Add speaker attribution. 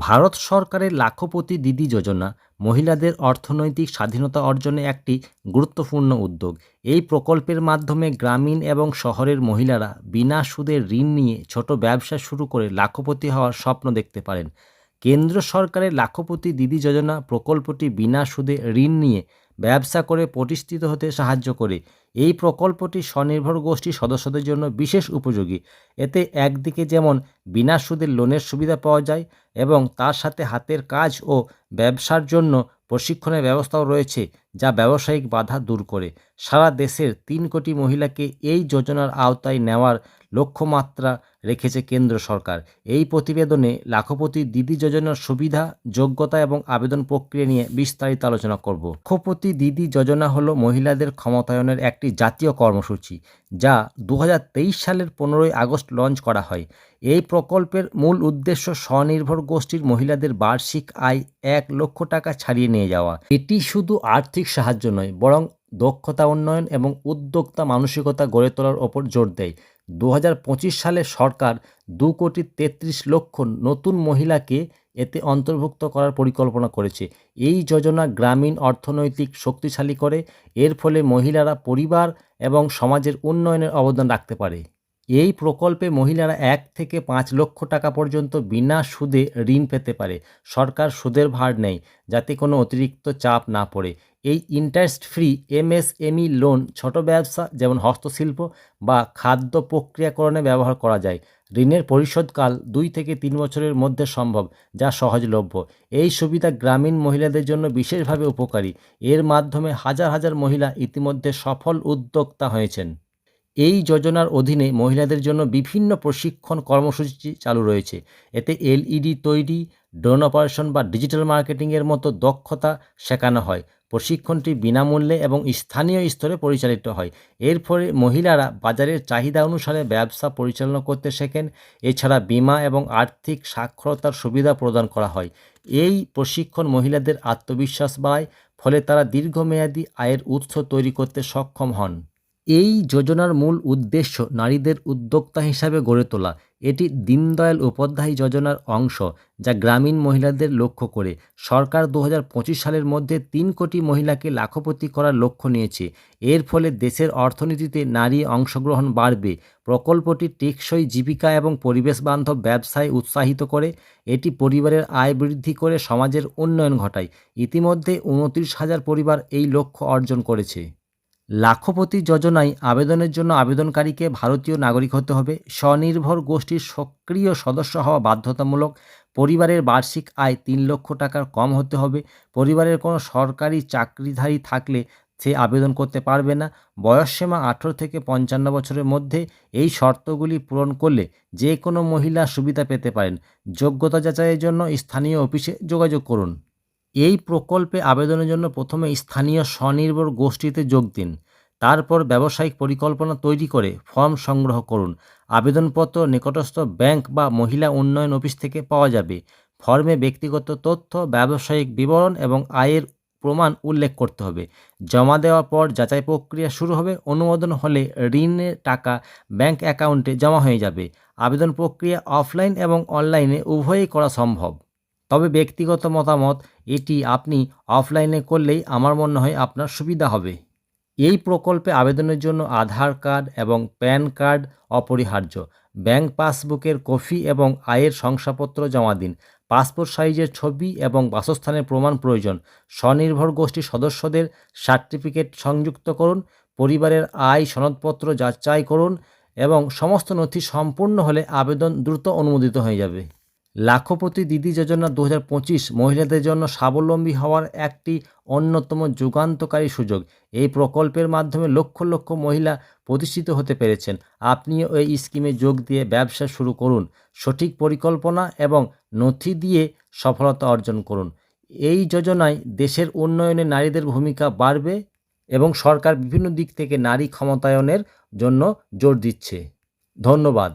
Speaker 1: ভারত সরকারের লাখপতি দিদি যোজনা মহিলাদের অর্থনৈতিক স্বাধীনতা অর্জনে একটি গুরুত্বপূর্ণ উদ্যোগ। এই প্রকল্পের মাধ্যমে গ্রামীণ এবং শহরের মহিলারা বিনা সুদে ঋণ নিয়ে ছোট ব্যবসা শুরু করে লাখপতি হওয়ার স্বপ্ন দেখতে পারেন। কেন্দ্র সরকারের লাখপতি দিদি যোজনা প্রকল্পটি বিনা সুদে ঋণ নিয়ে ব্যবসা করে প্রতিষ্ঠিত হতে সাহায্য করে। এই প্রকল্পটি স্বনির্ভর গোষ্ঠীর সদস্যদের জন্য বিশেষ উপযোগী। এতে একদিকে যেমন বিনা সুদে লোনের সুবিধা পাওয়া যায় এবং তার সাথে হাতের কাজ ও ব্যবসার জন্য প্রশিক্ষণের ব্যবস্থাও রয়েছে, যা ব্যবসায়িক বাধা দূর করে। সারা দেশের তিন কোটি মহিলাকে এই যোজনার আওতায় নেওয়ার লক্ষ্যমাত্রা রেখেছে কেন্দ্র সরকার। এই প্রতিবেদনে লাখপতি দিদি যোজনার সুবিধা, যোগ্যতা এবং আবেদন প্রক্রিয়া নিয়ে বিস্তারিত আলোচনা করব। লাখপতি দিদি যোজনা হলো মহিলাদের ক্ষমতায়নের একটি জাতীয় কর্মসূচি, যা দু হাজার তেইশ সালের পনেরোই আগস্ট লঞ্চ করা হয়। এই প্রকল্পের মূল উদ্দেশ্য স্বনির্ভর গোষ্ঠীর মহিলাদের বার্ষিক আয় এক লক্ষ টাকা ছাড়িয়ে নিয়ে যাওয়া। এটি শুধু আর্থিক সাহায্য নয়, বরং দক্ষতা উন্নয়ন এবং উদ্যোক্তা মানসিকতা গড়ে তোলার ওপর জোর দেয়। দু হাজার পঁচিশ সালে সরকার দু কোটি তেত্রিশ লক্ষ নতুন মহিলাকে এতে অন্তর্ভুক্ত করার পরিকল্পনা করেছে। এই যোজনা গ্রামীণ, অর্থনৈতিক, শক্তিশালী করে। এর ফলে মহিলারা পরিবার এবং সমাজের উন্নয়নের অবদান রাখতে পারে। এই প্রকল্পে মহিলারা এক থেকে পাঁচ লক্ষ টাকা পর্যন্ত বিনা সুদে ঋণ পেতে পারে। সরকার সুদের ভার নেয় যাতে কোনো অতিরিক্ত চাপ না পড়ে। এই ইন্টারেস্ট ফ্রি এমএসএমই লোন ছোট ব্যবসা যেমন হস্তশিল্প বা খাদ্য প্রক্রিয়াকরণে ব্যবহার করা যায়। ঋণের পরিশোধকাল দুই থেকে তিন বছরের মধ্যে সম্ভব, যা সহজলভ্য। এই সুবিধা গ্রামীণ মহিলাদের জন্য বিশেষভাবে উপকারী। এর মাধ্যমে হাজার হাজার মহিলা ইতিমধ্যে সফল উদ্যোক্তা হয়েছেন। এই যোজনার অধীনে মহিলাদের জন্য বিভিন্ন প্রশিক্ষণ কর্মসূচি চালু রয়েছে। এতে এলইডি তৈরি, ড্রোন অপারেশন বা ডিজিটাল মার্কেটিংয়ের মতো দক্ষতা শেখানো হয়। প্রশিক্ষণটি বিনামূল্যে এবং স্থানীয় স্তরে পরিচালিত হয়। এর ফলে মহিলারা বাজারের চাহিদা অনুসারে ব্যবসা পরিচালনা করতে শেখেন। এছাড়া বিমা এবং আর্থিক সাক্ষরতার সুবিধা প্রদান করা হয়। এই প্রশিক্ষণ মহিলাদের আত্মবিশ্বাস বাড়ায়, ফলে তারা দীর্ঘমেয়াদী আয়ের উৎস তৈরি করতে সক্ষম হন। এই যোজনার মূল উদ্দেশ্য নারীদের উদ্যোক্তা হিসাবে গড়ে তোলা। এটি দীনদয়াল উপাধ্যায় যোজনার অংশ, যা গ্রামীণ মহিলাদের লক্ষ্য করে। সরকার দু হাজার পঁচিশ সালের মধ্যে তিন কোটি মহিলাকে লাখপতি করার লক্ষ্য নিয়েছে। এর ফলে দেশের অর্থনীতিতে নারী অংশগ্রহণ বাড়বে। প্রকল্পটি টেকসই জীবিকা এবং পরিবেশ বান্ধব ব্যবসায় উৎসাহিত করে। এটি পরিবারের আয় বৃদ্ধি করে সমাজের উন্নয়ন ঘটায়। ইতিমধ্যে উনত্রিশ হাজার পরিবার এই লক্ষ্য অর্জন করেছে। লাখপতি যোজনায় আবেদনের জন্য আবেদনকারীকে ভারতীয় নাগরিক হতে হবে। স্বনির্ভর গোষ্ঠীর সক্রিয় সদস্য হওয়া বাধ্যতামূলক। পরিবারের বার্ষিক আয় তিন লক্ষ টাকার কম হতে হবে। পরিবারের কোনো সরকারি চাকরিধারী থাকলে সে আবেদন করতে পারবে না। বয়সসীমা আঠেরো থেকে পঞ্চান্ন বছরের মধ্যে এই শর্তগুলি পূরণ করলে যে কোনো মহিলা সুবিধা পেতে পারেন। যোগ্যতা যাচাইয়ের জন্য স্থানীয় অফিসে যোগাযোগ করুন। এই প্রকল্পে আবেদনের জন্য প্রথমে স্থানীয় স্বনির্ভর গোষ্ঠীতে যোগ দিন। তারপর ব্যবসায়িক পরিকল্পনা তৈরি করে ফর্ম সংগ্রহ করুন। আবেদনপত্র নিকটস্থ ব্যাংক বা মহিলা উন্নয়ন অফিস থেকে পাওয়া যাবে। ফর্মে ব্যক্তিগত তথ্য, ব্যবসায়িক বিবরণ এবং আয়ের প্রমাণ উল্লেখ করতে হবে। জমা দেওয়ার পর যাচাই প্রক্রিয়া শুরু হবে। অনুমোদন হলে ঋণের টাকা ব্যাংক অ্যাকাউন্টে জমা হয়ে যাবে। আবেদন প্রক্রিয়া অফলাইন এবং অনলাইনে উভয়ই করা সম্ভব। তবে ব্যক্তিগত মতামত, এটি আপনি অফলাইনে করলেই আমার মনে হয় আপনার সুবিধা হবে। এই প্রকল্পে আবেদনের জন্য আধার কার্ড এবং প্যান কার্ড অপরিহার্য। ব্যাংক পাসবুকের কপি এবং আয়ের শংসাপত্র জমা দিন। পাসপোর্ট সাইজের ছবি এবং বাসস্থানের প্রমাণ প্রয়োজন। স্বনির্ভর গোষ্ঠীর সদস্যদের সার্টিফিকেট সংযুক্ত করুন। পরিবারের আয় সনদপত্র যাচাই করুন এবং সমস্ত নথি সম্পূর্ণ হলে আবেদন দ্রুত অনুমোদিত হয়ে যাবে। লাখপতি দিদি যোজনা দু হাজার পঁচিশ মহিলাদের জন্য স্বাবলম্বী হওয়ার একটি অন্যতম যুগান্তকারী সুযোগ। এই প্রকল্পের মাধ্যমে লক্ষ লক্ষ মহিলা প্রতিষ্ঠিত হতে পেরেছেন। আপনিও এই স্কিমে যোগ দিয়ে ব্যবসা শুরু করুন, সঠিক পরিকল্পনা এবং নথি দিয়ে সফলতা অর্জন করুন। এই যোজনায় দেশের উন্নয়নে নারীদের ভূমিকা বাড়বে এবং সরকার বিভিন্ন দিক থেকে নারী ক্ষমতায়নের জন্য জোর দিচ্ছে। ধন্যবাদ।